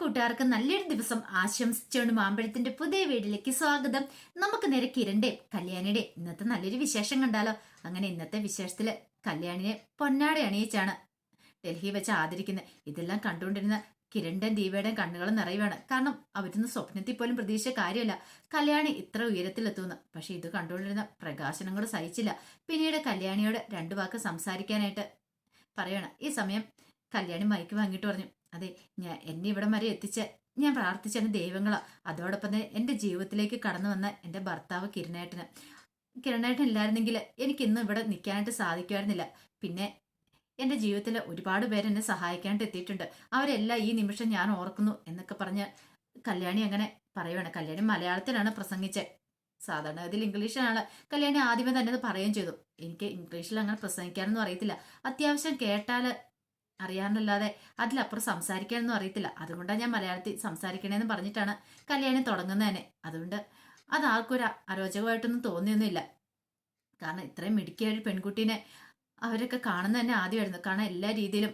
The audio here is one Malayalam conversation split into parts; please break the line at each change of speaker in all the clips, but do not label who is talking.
കൂട്ടുകാർക്ക് നല്ലൊരു ദിവസം ആശംസിച്ചുകൊണ്ട് മാമ്പഴത്തിന്റെ പുതിയ വീട്ടിലേക്ക് സ്വാഗതം. നമുക്ക് നേരെ കിരണ്ടെ കല്യാണിയുടെ. ഇന്നത്തെ നല്ലൊരു വിശേഷം കണ്ടാലോ? അങ്ങനെ ഇന്നത്തെ വിശേഷത്തിൽ കല്യാണിനെ പൊന്നാട അണിയിച്ചാണ് ഡൽഹി വെച്ച് ആദരിക്കുന്നത്. ഇതെല്ലാം കണ്ടുകൊണ്ടിരുന്ന കിരണ്ടൻ ദീപയുടെ കണ്ണുകൾ നിറയുവാണ്. കാരണം അവരൊന്നും സ്വപ്നത്തിൽ പോലും പ്രതീക്ഷിച്ച കാര്യമല്ല. കല്യാണി ഇത്ര ഉയരത്തിലെത്തുന്നു. പക്ഷെ ഇത് കണ്ടുകൊണ്ടിരുന്ന പ്രകാശനം കൂടെ സഹിച്ചില്ല. പിന്നീട് കല്യാണിയോട് രണ്ടു വാക്ക് സംസാരിക്കാനായിട്ട് പറയണം. ഈ സമയം കല്യാണി മൈക്ക് വാങ്ങിയിട്ട് പറഞ്ഞു. അതെ ഞാൻ എന്നെ ഇവിടം വരെ എത്തിച്ച ഞാൻ പ്രാർത്ഥിച്ച എന്റെ ദൈവങ്ങളോ അതോടൊപ്പം തന്നെ എന്റെ ജീവിതത്തിലേക്ക് കടന്നു വന്ന എന്റെ ഭർത്താവ് കിരണേട്ടന്. കിരണേട്ടൻ ഇല്ലായിരുന്നെങ്കിൽ എനിക്ക് ഇന്ന് ഇവിടെ നിൽക്കാനായിട്ട് സാധിക്കുമായിരുന്നില്ല. പിന്നെ എന്റെ ജീവിതത്തിൽ ഒരുപാട് പേര് എന്നെ സഹായിക്കാനായിട്ട് എത്തിയിട്ടുണ്ട്. അവരെല്ലാം ഈ നിമിഷം ഞാൻ ഓർക്കുന്നു എന്നൊക്കെ പറഞ്ഞ് കല്യാണി അങ്ങനെ പറയുവാണ്. കല്യാണി മലയാളത്തിലാണ് പ്രസംഗിച്ചത് സാധാരണ ഇതിൽ ഇംഗ്ലീഷിലാണ്. കല്യാണി ആദ്യമേ തന്നെ അത് പറയുകയും ചെയ്തു. എനിക്ക് ഇംഗ്ലീഷിൽ അങ്ങനെ പ്രസംഗിക്കാനൊന്നും അറിയത്തില്ല. അത്യാവശ്യം കേട്ടാൽ അറിയാമെന്നല്ലാതെ അതിലപ്പുറം സംസാരിക്കാനൊന്നും അറിയത്തില്ല. അതുകൊണ്ടാണ് ഞാൻ മലയാളത്തിൽ സംസാരിക്കണേന്ന് പറഞ്ഞിട്ടാണ് കല്യാണം തുടങ്ങുന്നതന്നെ അതുകൊണ്ട് അത് ആർക്കൊരു അരോചകമായിട്ടൊന്നും തോന്നിയൊന്നുമില്ല. കാരണം ഇത്രയും മിടുക്കിയ ഒരു പെൺകുട്ടീനെ അവരൊക്കെ കാണുന്ന തന്നെ ആദ്യമായിരുന്നു. കാരണം എല്ലാ രീതിയിലും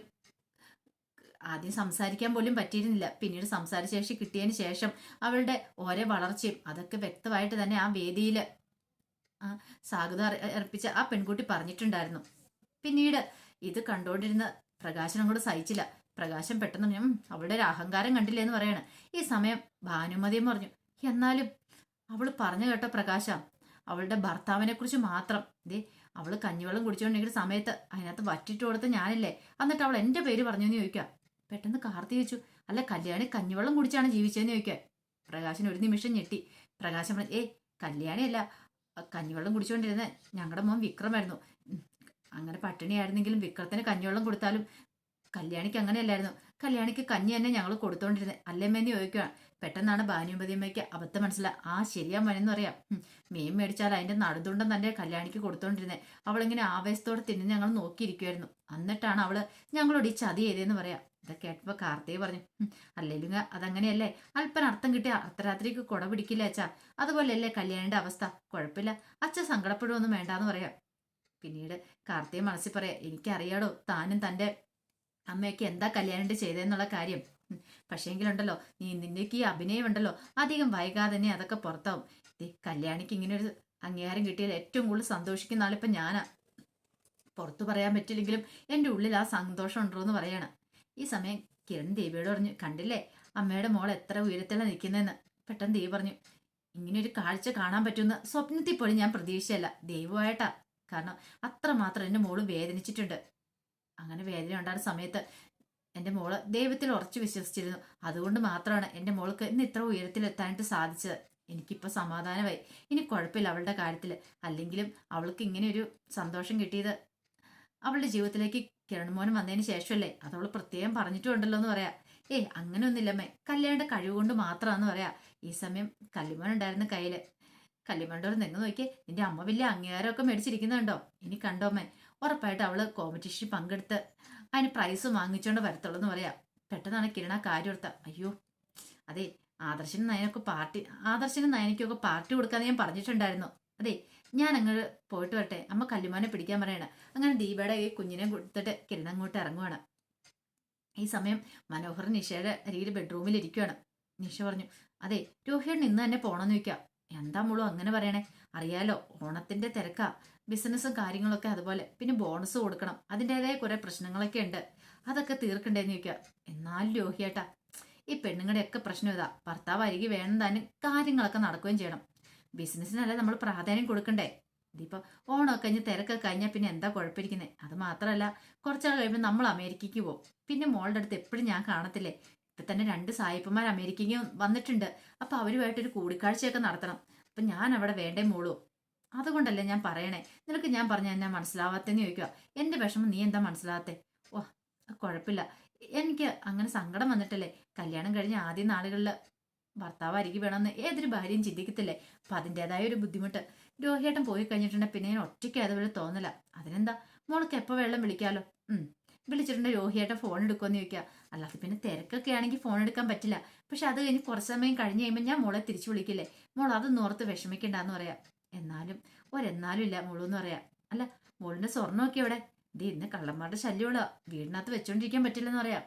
ആദ്യം സംസാരിക്കാൻ പോലും പറ്റിയിരുന്നില്ല. പിന്നീട് സംസാരശേഷി കിട്ടിയതിന് ശേഷം അവളുടെ ഓരോ വളർച്ചയും അതൊക്കെ വ്യക്തമായിട്ട് തന്നെ ആ വേദിയിൽ സാഗത അർപ്പിച്ച ആ പെൺകുട്ടി പറഞ്ഞിട്ടുണ്ടായിരുന്നു. പിന്നീട് ഇത് കണ്ടുകൊണ്ടിരുന്ന പ്രകാശനം കൂടെ സഹിച്ചില്ല. പ്രകാശം പെട്ടെന്ന് ഞാൻ അവളുടെ ഒരു അഹങ്കാരം കണ്ടില്ലേ എന്ന് പറയാണ്. ഈ സമയം ഭാനുമതിയും പറഞ്ഞു എന്നാലും അവൾ പറഞ്ഞു കേട്ടോ പ്രകാശ അവളുടെ ഭർത്താവിനെ കുറിച്ച് മാത്രം. ദേ അവൾ കഞ്ഞിവെള്ളം കുടിച്ചുകൊണ്ടിരിക്കുന്ന സമയത്ത് അതിനകത്ത് വറ്റിട്ട് കൊടുത്ത ഞാനില്ലേ എന്നിട്ട് അവൾ എന്റെ പേര് പറഞ്ഞു എന്ന് ചോദിക്കുക. പെട്ടെന്ന് കാർത്തി ചോദിച്ചു അല്ല കല്യാണി കഞ്ഞിവെള്ളം കുടിച്ചാണ് ജീവിച്ചതെന്ന് ചോദിക്കുക. പ്രകാശൻ ഒരു നിമിഷം ഞെട്ടി. പ്രകാശം പറഞ്ഞു ഏ കല്യാണിയല്ല കഞ്ഞിവെള്ളം കുടിച്ചുകൊണ്ടിരുന്ന ഞങ്ങളുടെ മോൻ വിക്രമായിരുന്നു. അങ്ങനെ പട്ടിണിയായിരുന്നെങ്കിലും വിക്രത്തിന് കഞ്ഞിവെള്ളം കൊടുത്താലും കല്യാണിക്ക് അങ്ങനെയല്ലായിരുന്നു. കല്യാണിക്ക് കഞ്ഞി തന്നെ ഞങ്ങൾ കൊടുത്തോണ്ടിരുന്നത് അല്ലേമ്മേന്ന് ചോദിക്കുകയാണ് പെട്ടെന്നാണ് ഭാനുമതിയമ്മയ്ക്ക് അബദ്ധം മനസ്സിലായി ആ ശരിയാ മനെന്ന് പറയാം. മീൻ മേടിച്ചാൽ അതിന്റെ നടുതുണ്ടം തന്നെ കല്യാണിക്ക് കൊടുത്തോണ്ടിരുന്നത് അവളിങ്ങനെ ആവേശത്തോടെ തിന്ന് ഞങ്ങൾ നോക്കിയിരിക്കുമായിരുന്നു എന്നിട്ടാണ് അവൾ ഞങ്ങളോട് ഈ ചതി ചെയ്തതെന്ന് പറയാം. ഇതൊക്കെ കേട്ടപ്പോ കാർത്തിയെ പറഞ്ഞു അല്ലെങ്കിലും അതങ്ങനെയല്ലേ? അല്പന അർത്ഥം കിട്ടിയ അർദ്ധരാത്രിക്ക് കുട പിടിക്കില്ല അച്ഛാ? അതുപോലെയല്ലേ കല്യാണിന്റെ അവസ്ഥ? കുഴപ്പമില്ല. അച്ഛൻ സങ്കടപ്പെടുവൊന്നും വേണ്ടാന്ന് പറയാം. പിന്നീട് കാർത്തിയെ മനസ്സിൽ പറയാം എനിക്കറിയാടോ താനും തന്റെ അമ്മയൊക്കെ എന്താ കല്യാണം ചെയ്തതെന്നുള്ള കാര്യം. പക്ഷേങ്കിലുണ്ടല്ലോ നീ നിന്നേക്ക് ഈ അഭിനയം ഉണ്ടല്ലോ അധികം വൈകാതെ തന്നെ അതൊക്കെ പുറത്താവും. കല്യാണിക്ക് ഇങ്ങനെ ഒരു അംഗീകാരം കിട്ടിയാൽ ഏറ്റവും കൂടുതൽ സന്തോഷിക്കുന്ന ആളിപ്പം ഞാനാ. പുറത്തു പറയാൻ പറ്റില്ലെങ്കിലും എന്റെ ഉള്ളിൽ ആ സന്തോഷം ഉണ്ടോ എന്ന് പറയാണ്. ഈ സമയം കിരൺ ദേവിയോട് പറഞ്ഞു കണ്ടില്ലേ അമ്മയുടെ മോൾ എത്ര ഉയരത്തിലാണ് നിൽക്കുന്നതെന്ന് പെട്ടെന്ന് ദേവി പറഞ്ഞു ഒരു കാഴ്ച കാണാൻ പറ്റുമെന്ന് സ്വപ്നത്തിൽ പോലും ഞാൻ പ്രതീക്ഷയല്ല ദൈവമായിട്ടാ. കാരണം അത്രമാത്രം എന്റെ മോൾ വേദനിച്ചിട്ടുണ്ട്. അങ്ങനെ വേദന ഉണ്ടാകുന്ന സമയത്ത് എന്റെ മോൾ ദൈവത്തിൽ ഉറച്ചു വിശ്വസിച്ചിരുന്നു. അതുകൊണ്ട് മാത്രമാണ് എന്റെ മോൾക്ക് ഇന്ന് ഇത്ര ഉയരത്തിലെത്താനായിട്ട് സാധിച്ചത്. എനിക്കിപ്പോൾ സമാധാനമായി. ഇനി കുഴപ്പമില്ല അവളുടെ കാര്യത്തിൽ അല്ലെങ്കിലും അവൾക്ക് ഇങ്ങനെ ഒരു സന്തോഷം കിട്ടിയത് അവളുടെ ജീവിതത്തിലേക്ക് കിരണമോനും വന്നതിന് ശേഷമല്ലേ? അത് അവൾ പ്രത്യേകം പറഞ്ഞിട്ടുണ്ടല്ലോ എന്ന് പറയാം. ഏയ് അങ്ങനെയൊന്നുമില്ലമ്മേ. കല്യാണിന്റെ കഴിവ് കൊണ്ട് മാത്രമാണെന്ന് പറയാം. ഈ സമയം കല്ലിമോൻ ഉണ്ടായിരുന്ന കയ്യിൽ. ഒരു നിന്ന് നോക്കിയേ നിന്റെ അമ്മ വലിയ അംഗീകാരമൊക്കെ മേടിച്ചിരിക്കുന്നുണ്ടോ? ഇനി കണ്ടോമേ ഉറപ്പായിട്ട് അവൾ കോമ്പറ്റീഷനിൽ പങ്കെടുത്ത് അതിന് പ്രൈസ് വാങ്ങിച്ചോണ്ട് വരത്തുള്ളൂ എന്ന് പറയാം. പെട്ടെന്നാണ് കിരണ കാര്യം എടുത്ത അയ്യോ അതെ ആദർശനും നയനൊക്കെ പാർട്ടി ആദർശനും നയനയ്ക്കൊക്കെ പാർട്ടി കൊടുക്കാന്ന് ഞാൻ പറഞ്ഞിട്ടുണ്ടായിരുന്നു. അതെ ഞാൻ അങ്ങോട്ട് പോയിട്ട് വരട്ടെ അമ്മ കല്ലുമാനെ പിടിക്കാൻ പറയണ. അങ്ങനെ ദീപയുടെ ഈ കുഞ്ഞിനെ കൊടുത്തിട്ട് കിരണ അങ്ങോട്ട് ഇറങ്ങുവാണ്. ഈ സമയം മനോഹർ നിഷയുടെ അരിയിൽ ബെഡ്റൂമിൽ ഇരിക്കുവാണ്. നിഷ പറഞ്ഞു അതെ രോഹിയുടെ ഇന്ന് തന്നെ പോണെന്ന് ചോദിക്കാം. എന്താ മോളൂ അങ്ങനെ പറയണേ? അറിയാലോ ഓണത്തിന്റെ തിരക്കാ. ബിസിനസ്സും കാര്യങ്ങളൊക്കെ അതുപോലെ. പിന്നെ ബോണസ് കൊടുക്കണം. അതിന്റെതായ കുറെ പ്രശ്നങ്ങളൊക്കെ ഉണ്ട്. അതൊക്കെ തീർക്കണ്ടേന്ന് ചോദിക്കുക എന്നാലും രോഹിയേട്ടാ ഈ പെണ്ണുങ്ങളുടെയൊക്കെ പ്രശ്നം ഇതാ. ഭർത്താവ് അരികെ വേണം കാര്യങ്ങളൊക്കെ നടക്കുകയും ചെയ്യണം. ബിസിനസ്സിനല്ലേ നമ്മൾ പ്രാധാന്യം കൊടുക്കണ്ടേ? ഇതിപ്പോ ഓണമൊക്കെ കഴിഞ്ഞ് തിരക്കൊക്കെ കഴിഞ്ഞാൽ പിന്നെ എന്താ കുഴപ്പമിരിക്കുന്നത് അത് മാത്രമല്ല കുറച്ചാൾ കഴിയുമ്പോൾ നമ്മൾ അമേരിക്കയ്ക്ക് പോകും പിന്നെ മോളുടെ അടുത്ത് എപ്പോഴും ഞാൻ കാണത്തില്ലേ? ഇപ്പൊ തന്നെ രണ്ട് സായിപ്പന്മാർ അമേരിക്കയ്ക്ക് വന്നിട്ടുണ്ട്. അപ്പൊ അവരുമായിട്ടൊരു കൂടിക്കാഴ്ചയൊക്കെ നടത്തണം. അപ്പൊ ഞാൻ അവിടെ വേണ്ടേ മോളൂ. അതുകൊണ്ടല്ലേ ഞാൻ പറയണേ? നിനക്ക് ഞാൻ പറഞ്ഞ എന്നാ മനസ്സിലാവാത്തെന്ന് ചോദിക്കുക എന്റെ വിഷമം നീ എന്താ മനസ്സിലാവാത്തെ? ഓ കുഴപ്പമില്ല. എനിക്ക് അങ്ങനെ സങ്കടം വന്നിട്ടല്ലേ? കല്യാണം കഴിഞ്ഞ ആദ്യ നാളുകളിൽ ഭർത്താവ് അരികെ വേണമെന്ന് ഏതൊരു ഭാര്യയും ചിന്തിക്കത്തില്ലേ? അപ്പൊ അതിന്റെതായ ഒരു ബുദ്ധിമുട്ട്. രോഹിയേട്ടൻ പോയി കഴിഞ്ഞിട്ടുണ്ടെങ്കിൽ പിന്നെ ഞാൻ ഒറ്റയ്ക്ക് അതുപോലെ തോന്നില്ല അതിനെന്താ? മോൾക്ക് എപ്പോൾ വെള്ളം വിളിക്കാലോ? ഉം രോഹിയേട്ട ഫോൺ എടുക്കുമെന്ന് ചോദിക്കുക അല്ലാതെ പിന്നെ തിരക്കൊക്കെ ആണെങ്കിൽ ഫോൺ എടുക്കാൻ പറ്റില്ല. പക്ഷെ അത് കഴിഞ്ഞ് കുറച്ച് സമയം കഴിഞ്ഞ് കഴിയുമ്പോൾ ഞാൻ മോളെ തിരിച്ചു വിളിക്കില്ലേ? മോൾ അത് നോർത്ത് വിഷമിക്കണ്ടെന്ന് പറയാം. എന്നാലും ഒരെന്നാലും ഇല്ല മോളെന്ന് പറയാം. അല്ല മോളിന്റെ സ്വർണമൊക്കെ ഇവിടെ ഇത് ഇന്ന് കള്ളന്മാരുടെ ശല്യമുള്ള വീടിനകത്ത് വെച്ചോണ്ടിരിക്കാൻ പറ്റില്ലെന്ന് പറയാം.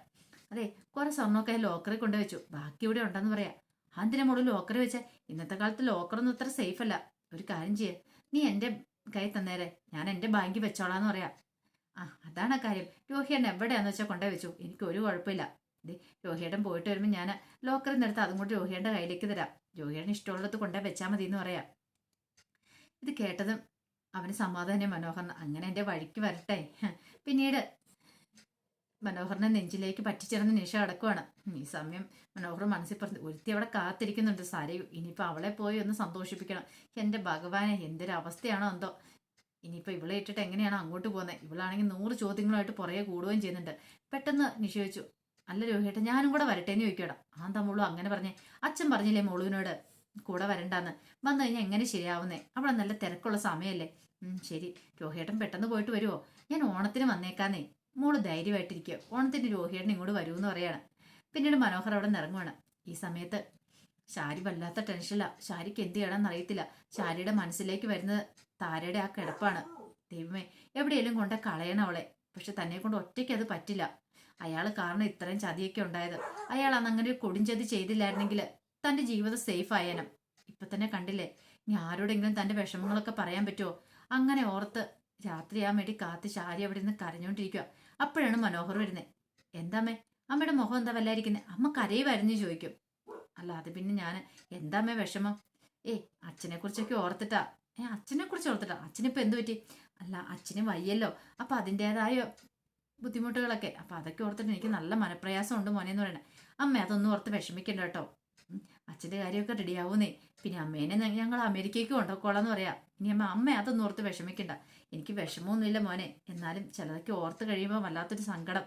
അതെ കുറെ സ്വർണമൊക്കെ ലോക്കറിൽ കൊണ്ടുവച്ചു. ബാക്കി ഇവിടെ ഉണ്ടെന്ന് പറയാം. അതിന്റെ മോൾ ലോക്കറിൽ വെച്ച? ഇന്നത്തെ കാലത്ത് ലോക്കറൊന്നും അത്ര സേഫ് അല്ല. ഒരു കാര്യം ചെയ്യേ. നീ എന്റെ കൈ തന്നേരെ. ഞാൻ എന്റെ ബാങ്കിൽ വെച്ചോളാന്ന് പറയാം. ആ അതാണ് കാര്യം. രോഹിയേട്ടൻ എവിടെയാന്ന് വെച്ചാൽ കൊണ്ടേ വെച്ചു. എനിക്ക് ഒരു കുഴപ്പമില്ല. ദേ രോഹിയേട്ടൻ പോയിട്ട് വരുമ്പോൾ ഞാൻ ലോക്കറിൽ നിന്ന് എടുത്ത് അതും കൂടി രോഹിയേട്ടന്റെ കയ്യിലേക്ക് തരാം. രോഹിയേട്ടൻ ഇഷ്ടമുള്ളത് കൊണ്ടേ വെച്ചാൽ മതി എന്ന് പറയാം. ഇത് കേട്ടതും അവന് സമാധാനം മനോഹർ അങ്ങനെ എന്റെ വഴിക്ക് വരട്ടെ. പിന്നീട് മനോഹറിനെ നെഞ്ചിലേക്ക് പറ്റിച്ചേർന്ന് നിഷ അടക്കുവാണ് ഈ സമയം മനോഹർ മനസ്സിൽ പറഞ്ഞു ഒരുത്തി അവിടെ കാത്തിരിക്കുന്നുണ്ട് സാരയു ഇനിയിപ്പോൾ അവളെ പോയി ഒന്ന് സന്തോഷിപ്പിക്കണം. എന്റെ ഭഗവാനെ എന്തൊരവസ്ഥയാണോ എന്തോ. ഇനിയിപ്പോൾ ഇവളെ ഇട്ടിട്ട് എങ്ങനെയാണ് അങ്ങോട്ട് പോകുന്നത് ഇവളാണെങ്കിൽ നൂറ് ചോദ്യങ്ങളായിട്ട് പുറകെ കൂടുകയും ചെയ്യുന്നുണ്ട്. പെട്ടെന്ന് നിഷേധിച്ചു അല്ല രോഹിയേട്ട ഞാനും കൂടെ വരട്ടെ എന്ന് ആ തമ്മുള്ളൂ അങ്ങനെ പറഞ്ഞേ. അച്ഛൻ പറഞ്ഞില്ലേ മോളുവിനോട് കൂടെ വരണ്ടാന്ന്? വന്നു കഴിഞ്ഞാൽ എങ്ങനെ ശരിയാവുന്നേ? അവിടെ നല്ല തിരക്കുള്ള സമയമല്ലേ ശരി. രോഹിയേട്ടൻ പെട്ടെന്ന് പോയിട്ട് വരുമോ ഞാൻ ഓണത്തിന് വന്നേക്കാന്നേ. മോൾ ധൈര്യമായിട്ടിരിക്കുക ഓണത്തിന് രോഹിയേട്ടൻ ഇങ്ങോട്ട് വരുമെന്ന് പറയാണ്. പിന്നീട് മനോഹർ അവിടെ നിറങ്ങുവാണ്. ഈ സമയത്ത് ശാരി വല്ലാത്ത ടെൻഷനില്ല ശാരിക്ക് എന്ത് ചെയ്യണമെന്ന് അറിയത്തില്ല. ശാരിയുടെ മനസ്സിലേക്ക് വരുന്നത് താരയുടെ ആ കിടപ്പാണ്. ദൈവമേ എവിടെയെങ്കിലും കൊണ്ട് കളയണം അവളെ. പക്ഷെ തന്നെ കൊണ്ട് ഒറ്റയ്ക്ക് അത് പറ്റില്ല. അയാൾ കാരണം ഇത്രയും ചതിയൊക്കെ ഉണ്ടായത്. അയാൾ അന്ന് അങ്ങനെ ഒരു കൊടുംചതി ചെയ്തില്ലായിരുന്നെങ്കിൽ തന്റെ ജീവിതം സേഫ് ആയേനും. ഇപ്പൊ തന്നെ കണ്ടില്ലേ ഇനി ആരോടെങ്കിലും തന്റെ വിഷമങ്ങളൊക്കെ പറയാൻ പറ്റുമോ അങ്ങനെ ഓർത്ത് രാത്രിയാൻ വേണ്ടി കാത്ത് ചാരി അവിടെ നിന്ന് കരഞ്ഞോണ്ടിരിക്കുക അപ്പോഴാണ് മനോഹർ വരുന്നത് എന്താമ്മേ അമ്മയുടെ മുഖം എന്താ വല്ലായിരിക്കുന്നത് അമ്മ കരയുമായിരുന്നു ചോദിക്കും. അല്ല അത് പിന്നെ ഞാൻ എന്താമ്മേ വിഷമം? ഏയ് അച്ഛനെ കുറിച്ചൊക്കെ ഓർത്തിട്ടാ. ഏ അച്ഛനെ കുറിച്ച് ഓർത്തിട്ടാ. അച്ഛനിപ്പോൾ എന്ത് പറ്റി? അല്ല അച്ഛന് വയ്യല്ലോ. അപ്പൊ അതിന്റെതായ ബുദ്ധിമുട്ടുകളൊക്കെ. അപ്പൊ അതൊക്കെ ഓർത്തിട്ട് എനിക്ക് നല്ല മനപ്രയാസം ഉണ്ട് മോനെ എന്ന് പറയണേ. അമ്മ അതൊന്നും ഓർത്ത് വിഷമിക്കണ്ട കേട്ടോ. അച്ഛന്റെ കാര്യമൊക്കെ റെഡിയാവുന്നേ. പിന്നെ അമ്മേനെ ഞങ്ങൾ അമേരിക്കയ്ക്ക് കൊണ്ടുപോക്കോളാന്ന് പറയാം. ഇനി അമ്മ അമ്മ അതൊന്നും ഓർത്ത് വിഷമിക്കണ്ട. എനിക്ക് വിഷമമൊന്നുമില്ല മോനെ. എന്നാലും ചിലതൊക്കെ ഓർത്ത് കഴിയുമ്പോൾ വല്ലാത്തൊരു സങ്കടം.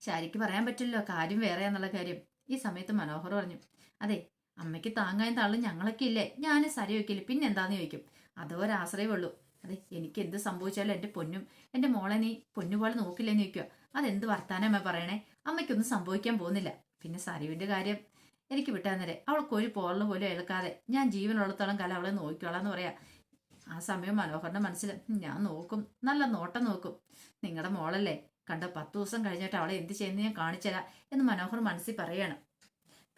ശാരിക്ക് പറയാൻ പറ്റില്ലല്ലോ. കാര്യം വേറെയാന്നുള്ള കാര്യം. ഈ സമയത്ത് മനോഹർ പറഞ്ഞു. അതെ അമ്മയ്ക്ക് താങ്ങാൻ തള്ളും ഞങ്ങളൊക്കെ ഇല്ലേ? ഞാൻ സരി വയ്ക്കില്ല. പിന്നെ എന്താന്ന് ചോദിക്കും. അതോ ഒരാശ്രയമുള്ളൂ അതെ എനിക്ക് എന്ത് സംഭവിച്ചാലും എന്റെ പൊന്നും എന്റെ മോളെ നീ പൊന്നുപോലെ നോക്കില്ലെന്ന് ചോദിക്കുക അതെന്ത് വർത്താനമ്മ പറയണേ? അമ്മയ്ക്കൊന്നും സംഭവിക്കാൻ പോകുന്നില്ല. പിന്നെ സരുവിന്റെ കാര്യം എനിക്ക് വിട്ടാന്നേരെ അവൾക്ക് ഒരു പോളിന് പോലും ഏൽക്കാതെ ഞാൻ ജീവനുള്ളത്തോളം കാലം അവളെ നോക്കിക്കോളാം എന്ന് പറയാ. ആ സമയം മനോഹറിന്റെ മനസ്സിൽ ഞാൻ നോക്കും. നല്ല നോട്ടം നോക്കും. നിങ്ങളുടെ മോളല്ലേ? കണ്ട പത്ത് ദിവസം കഴിഞ്ഞിട്ട് അവളെ എന്ത് ചെയ്യുന്നത് ഞാൻ കാണിച്ചുതരാം എന്ന് മനോഹർ മനസ്സിൽ പറയാണ്.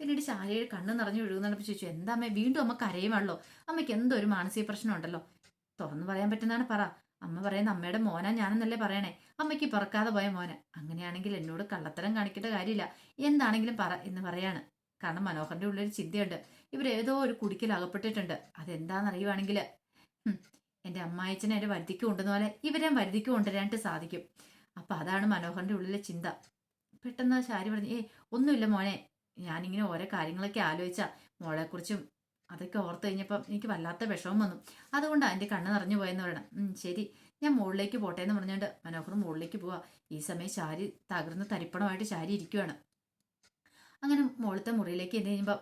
പിന്നീട് ശാലയിൽ കണ്ണ് നിറഞ്ഞു ഒഴുകുന്നുണ്ടപ്പോൾ ചോദിച്ചു എന്താ അമ്മ? വീണ്ടും അമ്മ കരയുമല്ലോ അമ്മയ്ക്ക് എന്തോ ഒരു മാനസിക പ്രശ്നം ഉണ്ടല്ലോ. തുറന്നു പറയാൻ പറ്റുന്നതാണ് പറ. അമ്മ പറയുന്ന അമ്മയുടെ മോനാ ഞാനെന്നല്ലേ പറയണേ. അമ്മയ്ക്ക് പിറക്കാതെ പോയ മോനെ. അങ്ങനെയാണെങ്കിൽ എന്നോട് കള്ളത്തരം കാണിക്കേണ്ട കാര്യമില്ല. എന്താണെങ്കിലും പറ എന്ന് പറയാണ്. കാരണം മനോഹറിന്റെ ഉള്ളിൽ ഒരു ചിന്തയുണ്ട് ഇവരേതോ ഒരു കുടിക്കൽ അകപ്പെട്ടിട്ടുണ്ട്. അതെന്താണെന്നറിയുവാണെങ്കിൽ എന്റെ അമ്മായച്ചനെ എന്റെ വരുതിക്ക് കൊണ്ടുവന്ന പോലെ ഇവരെ വരുതിക്ക് കൊണ്ടുവരാനായിട്ട് സാധിക്കും. അപ്പൊ അതാണ് മനോഹറിന്റെ ഉള്ളിലെ ചിന്ത. പെട്ടെന്ന് ശാരി പറഞ്ഞു ഏ ഒന്നുമില്ല മോനെ. ഞാനിങ്ങനെ ഓരോ കാര്യങ്ങളൊക്കെ ആലോചിച്ച മോളെക്കുറിച്ചും അതൊക്കെ ഓർത്ത് കഴിഞ്ഞപ്പം എനിക്ക് വല്ലാത്ത വിഷമം വന്നു. അതുകൊണ്ടാണ് എന്റെ കണ്ണ് നിറഞ്ഞു പോയെന്ന് പറയണം. ശരി. ഞാൻ മുകളിലേക്ക് പോട്ടെ എന്ന് പറഞ്ഞുകൊണ്ട് മനോഹർ മുകളിലേക്ക് പോവാ. ഈ സമയം ശാരി തകർന്ന് തരിപ്പണമായിട്ട് ശാരി ഇരിക്കുവാണ്. അങ്ങനെ മുകളിലത്തെ മുറിയിലേക്ക് എന്ത് കഴിയുമ്പോൾ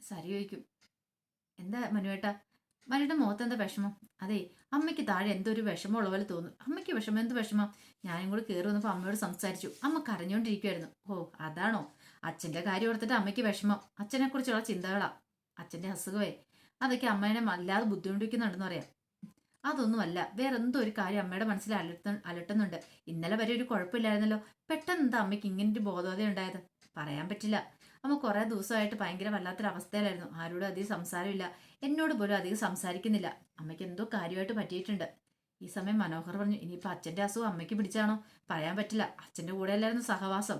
സരി ചോദിക്കും എന്താ മനുവേട്ട? മനുവേട്ട മുഖത്ത് എന്താ വിഷമം? അതെ അമ്മയ്ക്ക് താഴെ എന്തോ ഒരു വിഷമമുള്ള പോലെ തോന്നുന്നു അമ്മയ്ക്ക് വിഷമം എന്ത് വിഷമം? ഞാനും കൂടി കയറി വന്നപ്പോൾ അമ്മയോട് സംസാരിച്ചു. അമ്മ കരഞ്ഞുകൊണ്ടിരിക്കുമായിരുന്നു ഓ അതാണോ? അച്ഛന്റെ കാര്യം ഓർത്തിട്ട് അമ്മയ്ക്ക് വിഷമം. അച്ഛനെ കുറിച്ചുള്ള ചിന്തകളാ. അച്ഛന്റെ അസുഖമേ അതൊക്കെ അമ്മേനെ വല്ലാതെ ബുദ്ധിമുട്ടിക്കുന്നുണ്ടെന്ന് പറയാം. അതൊന്നുമല്ല. വേറെ എന്തോ ഒരു കാര്യം അമ്മയുടെ മനസ്സിൽ അലട്ട അലട്ടുന്നുണ്ട്. ഇന്നലെ വരെ ഒരു കുഴപ്പമില്ലായിരുന്നല്ലോ. പെട്ടെന്ന് എന്താ അമ്മയ്ക്ക് ഇങ്ങനെ ഒരു ബോധോദയം ഉണ്ടായത് പറയാൻ പറ്റില്ല. അമ്മ കുറെ ദിവസമായിട്ട് ഭയങ്കര വല്ലാത്തൊരു അവസ്ഥയിലായിരുന്നു ആരോടും അധികം സംസാരമില്ല. എന്നോട് പോലും അധികം സംസാരിക്കുന്നില്ല. അമ്മയ്ക്ക് എന്തോ കാര്യമായിട്ട് പറ്റിയിട്ടുണ്ട്. ഈ സമയം മനോഹർ പറഞ്ഞു ഇനിയിപ്പോൾ അച്ഛന്റെ അസുഖം അമ്മയ്ക്ക് പിടിച്ചാണോ? പറയാൻ പറ്റില്ല. അച്ഛന്റെ കൂടെ അല്ലായിരുന്നു സഹവാസം.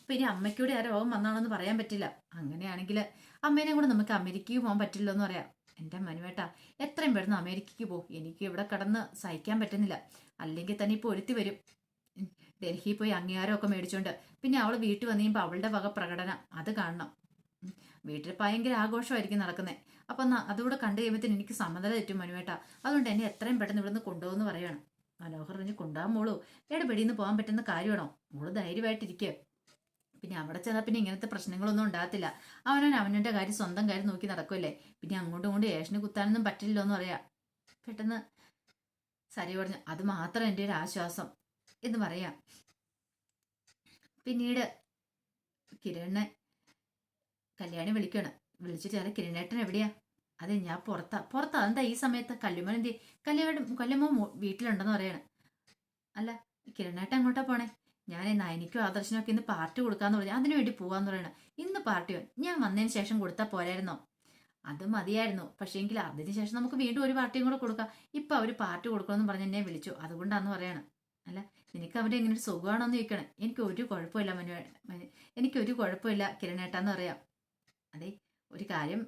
അപ്പൊ ഇനി അമ്മയ്ക്കൂടെ ആ രോഗം വന്നാണോന്ന് പറയാൻ പറ്റില്ല. അങ്ങനെയാണെങ്കിൽ അമ്മേനെ കൂടെ നമുക്ക് അമേരിക്കയ്ക്ക് പോകാൻ പറ്റില്ല എന്ന് പറയാം. എന്റെ മനുവേട്ട എത്രയും പെട്ടെന്ന് അമേരിക്കയ്ക്ക് പോ. എനിക്ക് ഇവിടെ കടന്ന് സഹിക്കാൻ പറ്റുന്നില്ല. അല്ലെങ്കിൽ തന്നെ ഇപ്പോൾ ഒരുത്തി വരും. ഡൽഹിയിൽ പോയി അംഗീകാരമൊക്കെ മേടിച്ചോണ്ട്. പിന്നെ അവൾ വീട്ടിൽ വന്നു കഴിയുമ്പോൾ അവളുടെ വക പ്രകടനം. അത് കാണണം. വീട്ടിൽ ഭയങ്കര ആഘോഷമായിരിക്കും നടക്കുന്നത് അപ്പം എന്നാ അതുകൂടെ കണ്ടു കഴിയുമ്പോഴത്തേന് എനിക്ക് സമ്മതം തെറ്റും മനുവേട്ട. അതുകൊണ്ട് എന്നെ എത്രയും പെട്ടെന്ന് ഇവിടുന്ന് കൊണ്ടുപോകുമെന്ന് പറയണം. മനോഹർ പറഞ്ഞ് കൊണ്ടുപോകാൻ മോളൂ. എവിടെ വെടിയിൽ പോകാൻ പറ്റുന്ന കാര്യമാണോ? മോൾ ധൈര്യമായിട്ടിരിക്കുക പിന്നെ അവിടെ ചെന്നാൽ പിന്നെ ഇങ്ങനത്തെ പ്രശ്നങ്ങളൊന്നും ഉണ്ടാകത്തില്ല. അവനവൻ അവനവന്റെ കാര്യം സ്വന്തം കാര്യം നോക്കി നടക്കുമല്ലേ പിന്നെ അങ്ങോട്ടും ഇങ്ങോട്ടും ഏഷന് കുത്താനൊന്നും പറ്റില്ലല്ലോ എന്ന് പറയാം. പെട്ടെന്ന് സരി പറഞ്ഞു അത് മാത്രം എന്റെ ഒരു ആശ്വാസം എന്ന് പറയാം. പിന്നീട് കിരണിനെ കല്യാണി വിളിക്കണം. വിളിച്ചിട്ട് അല്ല കിരണേട്ടൻ എവിടെയാ? അതെ ഞാൻ പുറത്താ. പുറത്താ? അതെന്താ ഈ സമയത്ത്? കല്ലുമൻ എന്തി കല്യാണം കല്ലുമ്മ വീട്ടിലുണ്ടെന്ന് പറയാണ്. അല്ല കിരണേട്ടൻ എങ്ങോട്ടാ പോണേ? ഞാൻ നയനിക്കും ആദർശനും ഒക്കെ ഇന്ന് പാർട്ടി കൊടുക്കാന്ന് പറഞ്ഞു. അതിനു വേണ്ടി പോവാന്ന് പറയണം. ഇന്ന് പാർട്ടിയോ ഞാൻ വന്നതിന് ശേഷം കൊടുത്താൽ പോരായിരുന്നോ? അത് മതിയായിരുന്നു. പക്ഷേ എങ്കിൽ അതിന് ശേഷം നമുക്ക് വീണ്ടും ഒരു പാർട്ടിയും കൂടെ കൊടുക്കാം. ഇപ്പൊ അവർ പാർട്ടി കൊടുക്കണമെന്ന് പറഞ്ഞ് എന്നെ വിളിച്ചു. അതുകൊണ്ടാന്ന് പറയാണ്. അല്ല നിനക്ക് അവിടെ എങ്ങനെ സുഖമാണോ എന്ന് ചോദിക്കണം? എനിക്ക് ഒരു കുഴപ്പമില്ല മനു- എനിക്ക് ഒരു കുഴപ്പമില്ല കിരണേട്ടാന്ന് പറയാം. അതെ ഒരു കാര്യം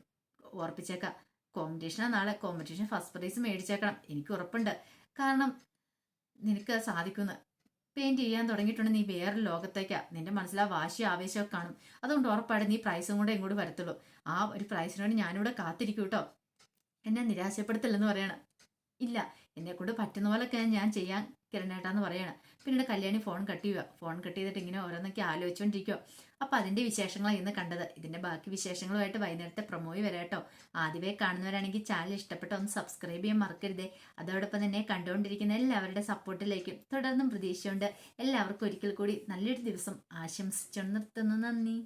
ഓർപ്പിച്ചേക്കാം കോമ്പറ്റീഷനാ നാളെ. കോമ്പറ്റീഷൻ ഫസ്റ്റ് പ്രൈസ് മേടിച്ചേക്കണം. എനിക്ക് ഉറപ്പുണ്ട്. കാരണം നിനക്ക് സാധിക്കുന്നു പെയിന്റ് ചെയ്യാൻ തുടങ്ങിയിട്ടുണ്ടെങ്കിൽ നീ വേറെ ലോകത്തേക്കാ. നിന്റെ മനസ്സിൽ ആ വാശി ആവേശമൊക്കെ കാണും. അതുകൊണ്ട് ഉറപ്പായിട്ട് നീ പ്രൈസും കൂടെ ഇങ്ങോട്ട് വരത്തുള്ളൂ. ആ ഒരു പ്രൈസിനോട് ഞാനിവിടെ കാത്തിരിക്കും കേട്ടോ. എന്നെ നിരാശപ്പെടുത്തില്ലെന്ന് പറയണം. ഇല്ല എന്നെ കൊണ്ട് പറ്റുന്ന പോലൊക്കെ ഞാൻ ചെയ്യാൻ കിരണേട്ടാന്ന് പറയണം. പിന്നീട് കല്യാണി ഫോൺ കട്ട് ചെയ്യുക ഫോൺ കട്ട് ചെയ്തിട്ട് ഇങ്ങനെ ഓരോന്നൊക്കെ ആലോചിച്ചുകൊണ്ടിരിക്കുക അപ്പൊ അതിന്റെ വിശേഷങ്ങളാണ് ഇന്ന് കണ്ടത്. ഇതിന്റെ ബാക്കി വിശേഷങ്ങളുമായിട്ട് വൈകുന്നേരത്തെ പ്രൊമോയി വരാട്ടോ ആദ്യമേ കാണുന്നവരാണെങ്കിൽ ചാനൽ ഇഷ്ടപ്പെട്ട ഒന്ന് സബ്സ്ക്രൈബ് ചെയ്യാൻ മറക്കരുതേ. അതോടൊപ്പം തന്നെ കണ്ടുകൊണ്ടിരിക്കുന്ന എല്ലാവരുടെ സപ്പോർട്ടിലേക്കും തുടർന്നും പ്രതീക്ഷയുണ്ട്. എല്ലാവർക്കും ഒരിക്കൽ കൂടി നല്ലൊരു ദിവസം ആശംസിച്ചു നിർത്തുന്നു. നന്ദി.